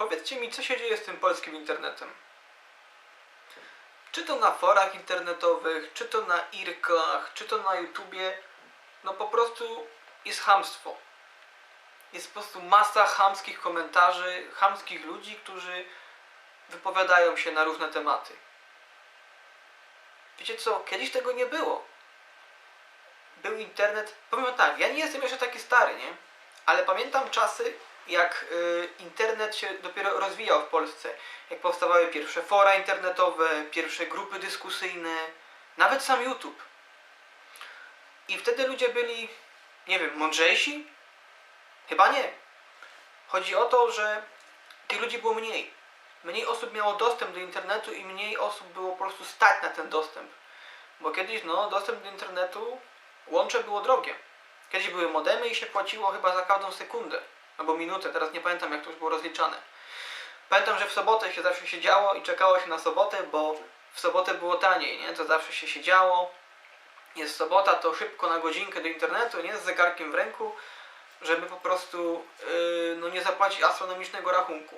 Powiedzcie mi, co się dzieje z tym polskim internetem? Czy to na forach internetowych, czy to na irkach, czy to na YouTubie, no po prostu jest hamstwo. Jest po prostu masa chamskich komentarzy, chamskich ludzi, którzy wypowiadają się na różne tematy. Wiecie co, kiedyś tego nie było. Był internet, powiem tak, ja nie jestem jeszcze taki stary, nie? Ale pamiętam czasy, jak y, internet się dopiero rozwijał w Polsce. Jak powstawały pierwsze fora internetowe, pierwsze grupy dyskusyjne, nawet sam YouTube. I wtedy ludzie byli, nie wiem, mądrzejsi? Chyba nie. Chodzi o to, że tych ludzi było mniej. Mniej osób miało dostęp do internetu i mniej osób było po prostu stać na ten dostęp. Bo kiedyś, no, dostęp do internetu, łącze było drogie. Kiedyś były modemy i się płaciło chyba za każdą sekundę albo minutę, teraz nie pamiętam jak to już było rozliczane. Pamiętam, że w sobotę się zawsze siedziało i czekało się na sobotę, bo w sobotę było taniej, nie? To zawsze się siedziało. Jest sobota, to szybko na godzinkę do internetu, nie? Z zegarkiem w ręku, żeby po prostu yy, no nie zapłacić astronomicznego rachunku.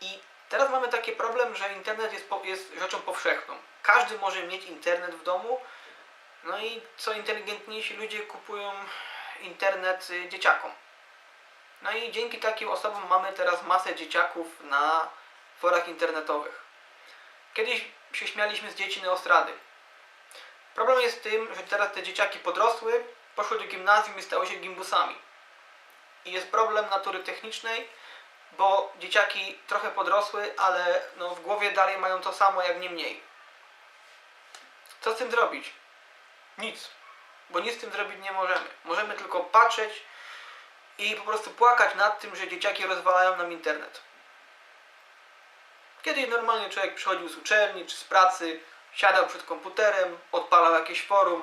I teraz mamy taki problem, że internet jest, po, jest rzeczą powszechną. Każdy może mieć internet w domu, no i co inteligentniejsi ludzie kupują internet y, dzieciakom. No i dzięki takim osobom mamy teraz masę dzieciaków na forach internetowych. Kiedyś się śmialiśmy z dzieci neostrady. Problem jest w tym, że teraz te dzieciaki podrosły, poszły do gimnazjum i stały się gimbusami. I jest problem natury technicznej, bo dzieciaki trochę podrosły, ale no w głowie dalej mają to samo, jak nie mniej. Co z tym zrobić? Nic bo nic z tym zrobić nie możemy. Możemy tylko patrzeć i po prostu płakać nad tym, że dzieciaki rozwalają nam internet. Kiedyś normalnie człowiek przychodził z uczelni czy z pracy, siadał przed komputerem, odpalał jakieś forum,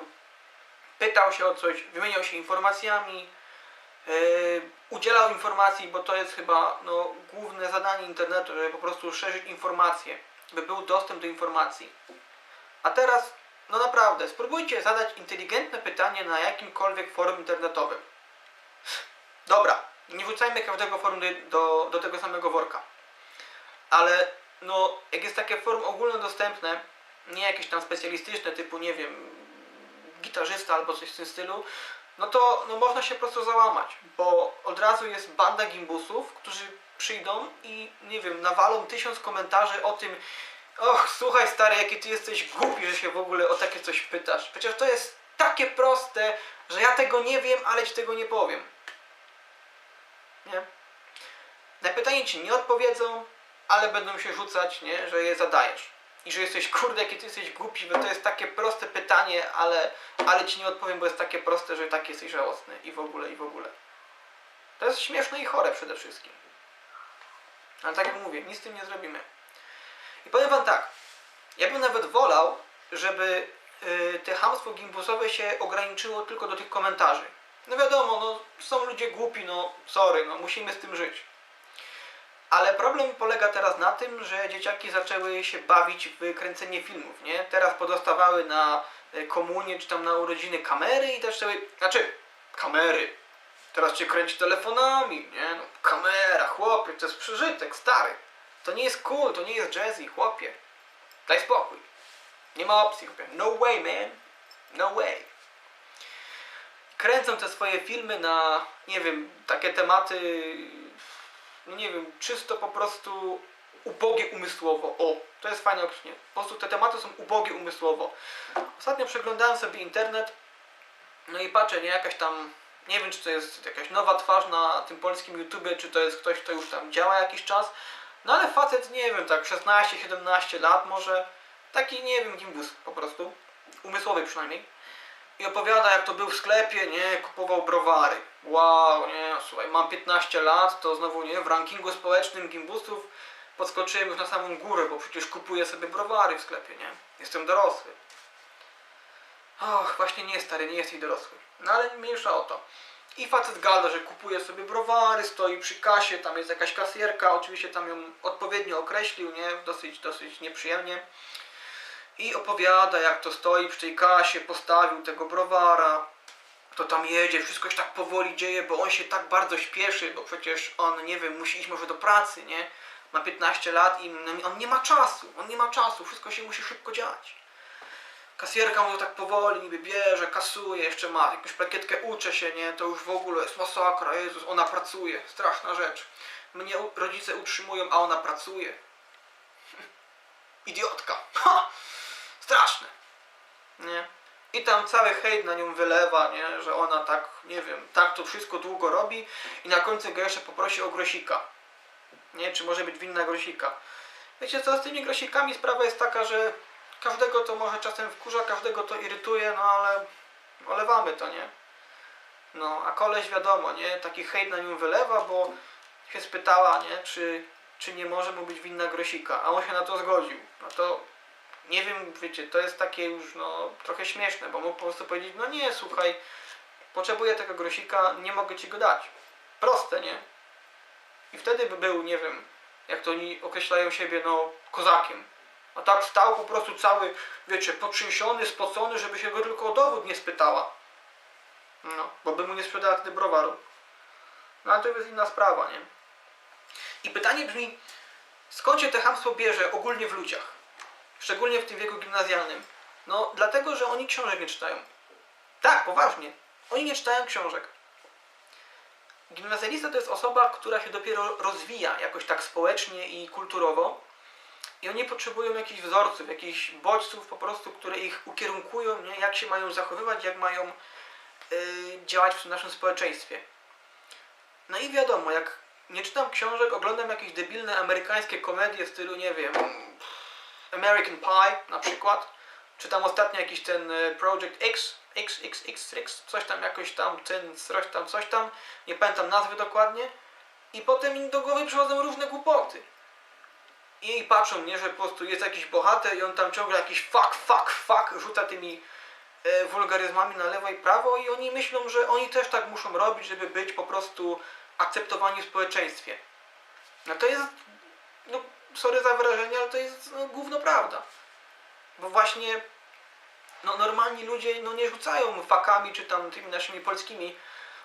pytał się o coś, wymieniał się informacjami, yy, udzielał informacji, bo to jest chyba no, główne zadanie internetu, żeby po prostu szerzyć informacje, by był dostęp do informacji. A teraz no naprawdę, spróbujcie zadać inteligentne pytanie na jakimkolwiek forum internetowym. Dobra, nie wrzucajmy każdego forum do, do, tego samego worka. Ale no, jak jest takie forum ogólnodostępne, nie jakieś tam specjalistyczne, typu nie wiem, gitarzysta albo coś w tym stylu, no to no, można się po prostu załamać, bo od razu jest banda gimbusów, którzy przyjdą i nie wiem, nawalą tysiąc komentarzy o tym, Och, słuchaj stary, jaki ty jesteś głupi, że się w ogóle o takie coś pytasz. Przecież to jest takie proste, że ja tego nie wiem, ale ci tego nie powiem. Nie? Na pytanie ci nie odpowiedzą, ale będą się rzucać, nie? że je zadajesz. I że jesteś, kurde, jaki ty jesteś głupi, bo to jest takie proste pytanie, ale, ale ci nie odpowiem, bo jest takie proste, że tak jesteś żałosny. I w ogóle, i w ogóle. To jest śmieszne i chore przede wszystkim. Ale tak jak mówię, nic z tym nie zrobimy. I powiem Wam tak, ja bym nawet wolał, żeby yy, te hamstwo gimbusowe się ograniczyło tylko do tych komentarzy. No wiadomo, no, są ludzie głupi, no sorry, no musimy z tym żyć. Ale problem polega teraz na tym, że dzieciaki zaczęły się bawić w kręcenie filmów, nie? Teraz podostawały na y, komunie czy tam na urodziny kamery i też zaczęły, znaczy kamery. Teraz cię kręci telefonami, nie? No, kamera, chłopie, to jest przeżytek, stary. To nie jest cool, to nie jest jazzy, chłopie. Daj spokój. Nie ma opcji, chłopie. No way, man. No way. Kręcą te swoje filmy na, nie wiem, takie tematy, no nie wiem, czysto po prostu ubogie umysłowo. O, to jest fajne określenie. Po prostu te tematy są ubogie umysłowo. Ostatnio przeglądałem sobie internet, no i patrzę, nie, jakaś tam, nie wiem, czy to jest jakaś nowa twarz na tym polskim YouTubie, czy to jest ktoś, kto już tam działa jakiś czas, no ale facet, nie wiem, tak 16-17 lat może, taki, nie wiem, gimbus po prostu, umysłowy przynajmniej. I opowiada, jak to był w sklepie, nie, kupował browary. Wow, nie, słuchaj, mam 15 lat, to znowu, nie, w rankingu społecznym gimbusów podskoczyłem już na samą górę, bo przecież kupuję sobie browary w sklepie, nie. Jestem dorosły. Och, właśnie nie, stary, nie jesteś dorosły. No ale mniejsza o to. I facet gada, że kupuje sobie browary, stoi przy kasie, tam jest jakaś kasjerka, oczywiście tam ją odpowiednio określił, nie? Dosyć, dosyć nieprzyjemnie. I opowiada, jak to stoi przy tej kasie, postawił tego browara. to tam jedzie, wszystko się tak powoli dzieje, bo on się tak bardzo śpieszy, bo przecież on, nie wiem, musi iść może do pracy, nie? Ma 15 lat i on nie ma czasu, on nie ma czasu, wszystko się musi szybko dziać. Kasjerka mu tak powoli niby bierze, kasuje, jeszcze ma jakąś plakietkę, uczę się, nie? To już w ogóle jest masakra, Jezus, ona pracuje, straszna rzecz. Mnie rodzice utrzymują, a ona pracuje. Idiotka. Ha! Straszne. Nie? I tam cały hejt na nią wylewa, nie? Że ona tak, nie wiem, tak to wszystko długo robi i na końcu go jeszcze poprosi o grosika. Nie? Czy może być winna grosika. Wiecie co, z tymi grosikami sprawa jest taka, że każdego to może czasem wkurza, każdego to irytuje, no ale olewamy to, nie? No, a koleś wiadomo, nie? Taki hejt na nią wylewa, bo się spytała, nie? Czy, czy nie może mu być winna grosika, a on się na to zgodził. No to nie wiem, wiecie, to jest takie już no, trochę śmieszne, bo mógł po prostu powiedzieć, no nie, słuchaj, potrzebuję tego grosika, nie mogę ci go dać. Proste, nie? I wtedy by był, nie wiem, jak to oni określają siebie, no, kozakiem. A tak stał po prostu cały, wiecie, potrzęsiony, spocony, żeby się go tylko o dowód nie spytała. No, bo by mu nie sprzedała wtedy browaru. No ale to jest inna sprawa, nie? I pytanie brzmi, skąd się to chamstwo bierze ogólnie w ludziach? Szczególnie w tym wieku gimnazjalnym. No, dlatego, że oni książek nie czytają. Tak, poważnie. Oni nie czytają książek. Gimnazjalista to jest osoba, która się dopiero rozwija jakoś tak społecznie i kulturowo. I oni potrzebują jakichś wzorców, jakichś bodźców po prostu, które ich ukierunkują, nie? jak się mają zachowywać, jak mają yy, działać w naszym społeczeństwie. No i wiadomo, jak nie czytam książek, oglądam jakieś debilne amerykańskie komedie w stylu, nie wiem, American Pie na przykład. Czytam ostatnio jakiś ten e, Project X, X, X, X, X, coś tam jakoś tam, ten, coś tam, coś tam, nie pamiętam nazwy dokładnie. I potem mi do głowy przychodzą różne głupoty. I patrzą mnie, że po prostu jest jakiś bohater i on tam ciągle jakiś fuck, fuck, fuck rzuca tymi e, wulgaryzmami na lewo i prawo i oni myślą, że oni też tak muszą robić, żeby być po prostu akceptowani w społeczeństwie. No to jest, no sorry za wyrażenie, ale to jest no, gówno prawda. Bo właśnie no, normalni ludzie no, nie rzucają fakami czy tam tymi naszymi polskimi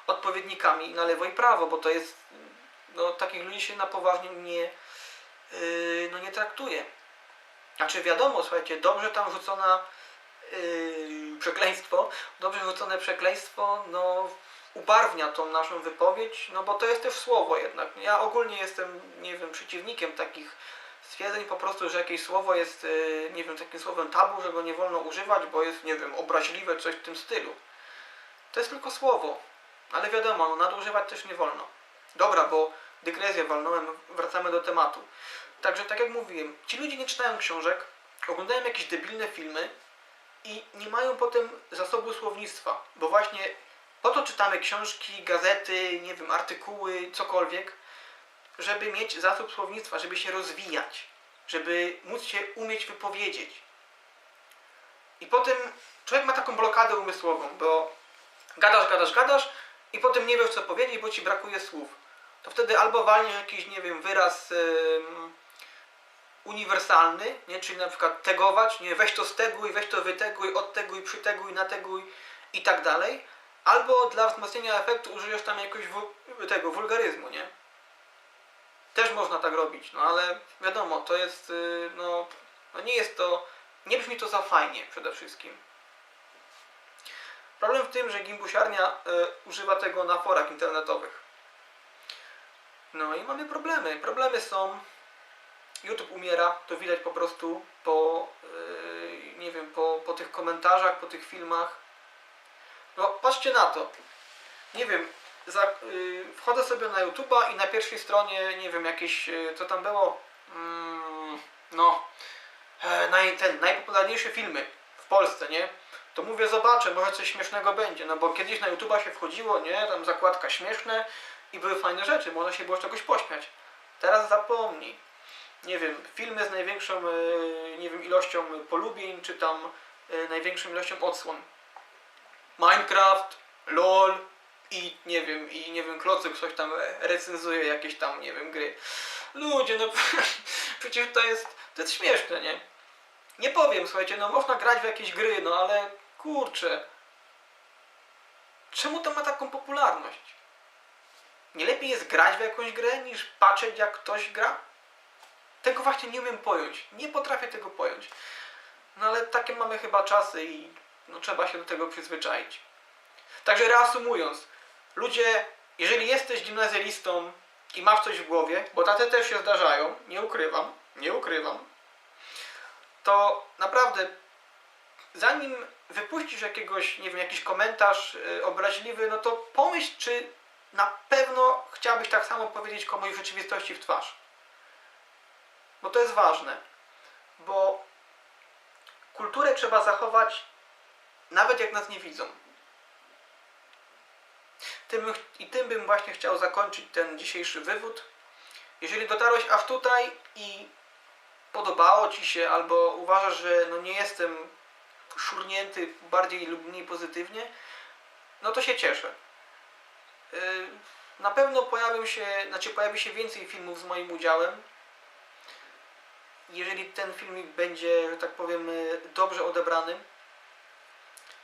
odpowiednikami na lewo i prawo, bo to jest, no takich ludzi się na poważnie nie, no, nie traktuje. Znaczy wiadomo, słuchajcie, dobrze tam rzucona yy, przekleństwo, dobrze rzucone przekleństwo, no ubarwnia tą naszą wypowiedź, no bo to jest też słowo jednak. Ja ogólnie jestem, nie wiem, przeciwnikiem takich stwierdzeń po prostu, że jakieś słowo jest, yy, nie wiem, takim słowem tabu, że go nie wolno używać, bo jest, nie wiem, obraźliwe, coś w tym stylu. To jest tylko słowo, ale wiadomo, no, nadużywać też nie wolno. Dobra, bo dygresję walnąłem, wracamy do tematu. Także tak jak mówiłem, ci ludzie nie czytają książek, oglądają jakieś debilne filmy i nie mają potem zasobu słownictwa, bo właśnie po to czytamy książki, gazety, nie wiem, artykuły, cokolwiek, żeby mieć zasób słownictwa, żeby się rozwijać, żeby móc się umieć wypowiedzieć. I potem człowiek ma taką blokadę umysłową, bo gadasz, gadasz, gadasz i potem nie wiesz co powiedzieć, bo ci brakuje słów. To wtedy albo walniesz jakiś, nie wiem, wyraz ym, uniwersalny, nie? czyli na przykład tegować, nie? weź to steguj, weź to wyteguj, odteguj, przyteguj, nateguj i tak dalej. Albo dla wzmocnienia efektu użyjesz tam jakiegoś tego wulgaryzmu, nie? Też można tak robić, no ale wiadomo, to jest, yy, no, no nie jest to, nie brzmi to za fajnie przede wszystkim. Problem w tym, że gimbusiarnia y, używa tego na forach internetowych. No i mamy problemy. Problemy są. YouTube umiera, to widać po prostu po, yy, nie wiem, po, po tych komentarzach, po tych filmach. No, patrzcie na to. Nie wiem, za, yy, wchodzę sobie na YouTube'a i na pierwszej stronie, nie wiem, jakieś, yy, co tam było, mm, no, e, naj, ten, najpopularniejsze filmy w Polsce, nie? To mówię, zobaczę, może coś śmiesznego będzie, no bo kiedyś na YouTube'a się wchodziło, nie? Tam zakładka śmieszne i były fajne rzeczy, można się było z czegoś pośmiać. Teraz zapomnij. Nie wiem, filmy z największą, e, nie wiem, ilością polubień, czy tam e, największą ilością odsłon. Minecraft, LOL i nie wiem, i nie wiem, Klocyk coś tam recenzuje jakieś tam, nie wiem, gry. Ludzie, no przecież to jest, to jest śmieszne, nie? Nie powiem, słuchajcie, no można grać w jakieś gry, no ale kurczę. czemu to ma taką popularność? Nie lepiej jest grać w jakąś grę niż patrzeć jak ktoś gra? Tego właśnie nie umiem pojąć. Nie potrafię tego pojąć. No ale takie mamy chyba czasy i no, trzeba się do tego przyzwyczaić. Także reasumując, ludzie, jeżeli jesteś gimnazjalistą i masz coś w głowie, bo tacy też się zdarzają, nie ukrywam, nie ukrywam, to naprawdę zanim wypuścisz jakiegoś, nie wiem, jakiś komentarz y, obraźliwy, no to pomyśl, czy na pewno chciałbyś tak samo powiedzieć komuś w rzeczywistości w twarz. Bo to jest ważne. Bo kulturę trzeba zachować nawet jak nas nie widzą. Tym, I tym bym właśnie chciał zakończyć ten dzisiejszy wywód. Jeżeli dotarłeś aż tutaj i podobało Ci się, albo uważasz, że no nie jestem szurnięty bardziej lub mniej pozytywnie, no to się cieszę. Yy, Na pewno pojawią się, znaczy pojawi się więcej filmów z moim udziałem. Jeżeli ten filmik będzie, że tak powiem, yy, dobrze odebrany,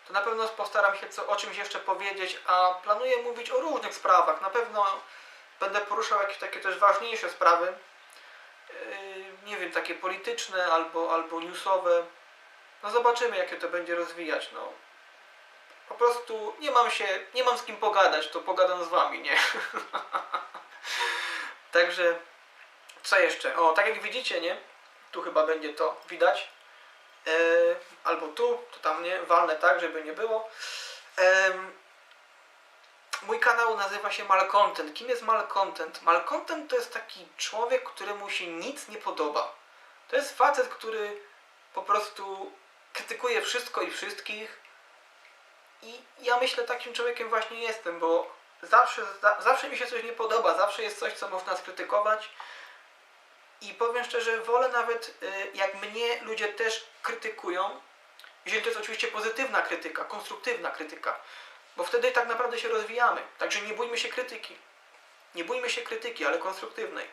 to na pewno postaram się co, o czymś jeszcze powiedzieć, a planuję mówić o różnych sprawach. Na pewno będę poruszał jakieś takie też ważniejsze sprawy. Yy, Nie wiem, takie polityczne albo, albo newsowe. No zobaczymy, jak to będzie rozwijać. No. Po prostu nie mam się, nie mam z kim pogadać, to pogadam z wami, nie? Także, co jeszcze? O, tak jak widzicie, nie? Tu chyba będzie to widać. E, albo tu, to tam nie, walnę tak, żeby nie było. Mój kanał nazywa się Malcontent. Kim jest Malcontent? Malcontent to jest taki człowiek, któremu się nic nie podoba. To jest facet, który po prostu krytykuje wszystko i wszystkich. I ja myślę, takim człowiekiem właśnie jestem, bo zawsze, za, zawsze mi się coś nie podoba, zawsze jest coś, co można skrytykować. I powiem szczerze, wolę nawet y, jak mnie ludzie też krytykują, jeżeli to jest oczywiście pozytywna krytyka, konstruktywna krytyka, bo wtedy tak naprawdę się rozwijamy. Także nie bójmy się krytyki. Nie bójmy się krytyki, ale konstruktywnej.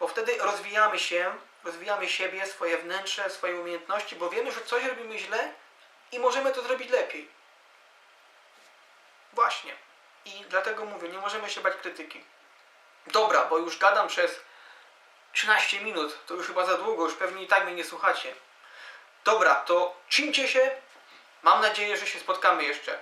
Bo wtedy rozwijamy się, rozwijamy siebie, swoje wnętrze, swoje umiejętności, bo wiemy, że coś robimy źle i możemy to zrobić lepiej. Właśnie. I dlatego mówię, nie możemy się bać krytyki. Dobra, bo już gadam przez 13 minut, to już chyba za długo, już pewnie i tak mnie nie słuchacie. Dobra, to czymcie się. Mam nadzieję, że się spotkamy jeszcze.